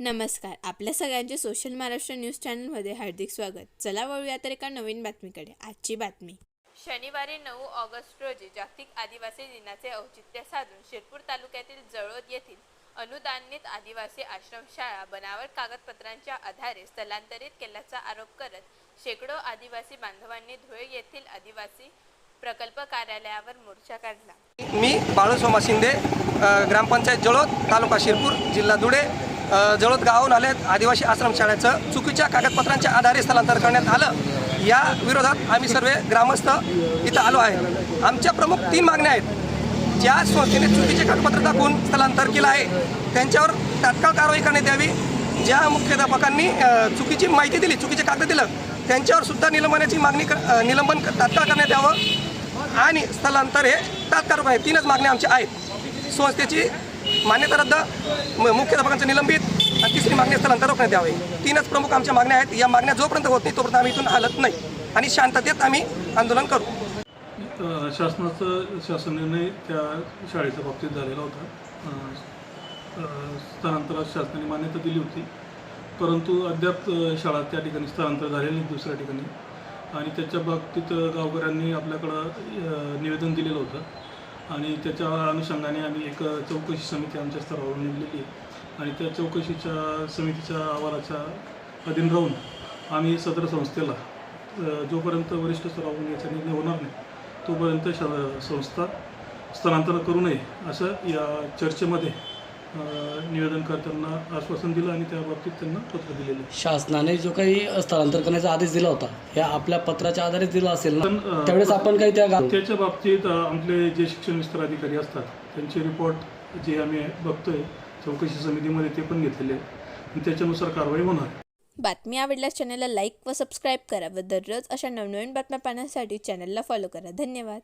नमस्कार. आपल्या सगळ्यांचे सोशल महाराष्ट्र न्यूज चॅनलमध्ये हार्दिक स्वागत. चला वळूया तर एका नवीन बातमीकडे. आजची बातमी. शनिवारी नऊ ऑगस्ट रोजी जागतिक आदिवासी दिनाचे औचित्य साधून शिरपूर तालुक्यातील जळोद येथील अनुदानित आदिवासी आश्रमशाळा बनावट कागदपत्रांच्या आधारे स्थलांतरित केल्याचा आरोप करत शेकडो आदिवासी बांधवांनी धुळे येथील आदिवासी प्रकल्प कार्यालयावर मोर्चा काढला. मी बाळू सोमा शिंदे ग्रामपंचायत जळोद तालुका शिरपूर जिल्हा धुळे. जळोद गावाहून आले आदिवासी आश्रमशाळेचं चुकीच्या कागदपत्रांच्या आधारे स्थलांतर करण्यात आलं. या विरोधात आम्ही सर्व ग्रामस्थ इथं आलो आहे आमच्या प्रमुख तीन मागण्या आहेत. ज्या संस्थेने चुकीचे कागदपत्र दाखवून स्थलांतर केलं आहे त्यांच्यावर तात्काळ कारवाई करण्यात यावी. ज्या मुख्याध्यापकांनी चुकीची माहिती दिली चुकीचे कागद दिलं त्यांच्यावर सुद्धा निलंबनाची मागणी क- निलंबन तात्काळ करण्यात यावं. आणि स्थलांतर हे तात्काळ आहे. तीनच मागण्या आमच्या आहेत. संस्थेची मान्यता रद्द म- मुख्याध्यापकांचं निलंबित आणि तिसरी मागणी स्थलांतर रोखण्यात यावे. तीनच प्रमुख आमच्या मागण्या आहेत. या मागण्या जोपर्यंत होत नाही तोपर्यंत आम्ही इथून हलत नाही. आणि शांततेत आम्ही आंदोलन करू. शासनाचं शासन निर्णय त्या शाळेच्या बाबतीत झालेला होता. अ, स्थलांतरास शासनाने मान्यता दिली होती. परंतु अद्याप शाळा त्या ठिकाणी स्थलांतर झालेली दुसऱ्या ठिकाणी. आणि त्याच्या बाबतीत गावकऱ्यांनी आपल्याकडं निवेदन दिलेलं होतं. आणि त्याच्या अनुषंगाने आम्ही एक चौकशी समिती आमच्या स्तरावर नेमलेली आहे. आणि त्या चौकशीच्या समितीच्या अहवालाच्या अधीन राहून आम्ही सदर संस्थेला जोपर्यंत वरिष्ठ स्तरावरून याचा निर्णय होणार नाही तोपर्यंत श संस्था स्थलांतर करू नये असं या चर्चेमध्ये अ, निवेदनकर्त्यांना आश्वासन दिलं आणि त्या बाबतीत त्यांना पत्र दिलेलं. शासनाने जो काही स्थलांतर करण्याचा आदेश दिला होता हे आपल्या पत्राच्या आधारे दिला असेल पण, ना अ, त्यावेळेस आपण काही त्या गा- त्याच्या बाबतीत अ, आपले जे शिक्षण विस्तार अधिकारी असतात त्यांचे रिपोर्ट जे आम्ही बघतोय चौकशी समितीमध्ये ते पण घेतलेले आणि त्याच्यानुसार कारवाई होणार. बातमी आवडल्यास चॅनलला लाईक व सबस्क्राईब करा व दररोज अशा नवनवीन बातम्या पाहण्यासाठी चॅनलला फॉलो करा. धन्यवाद.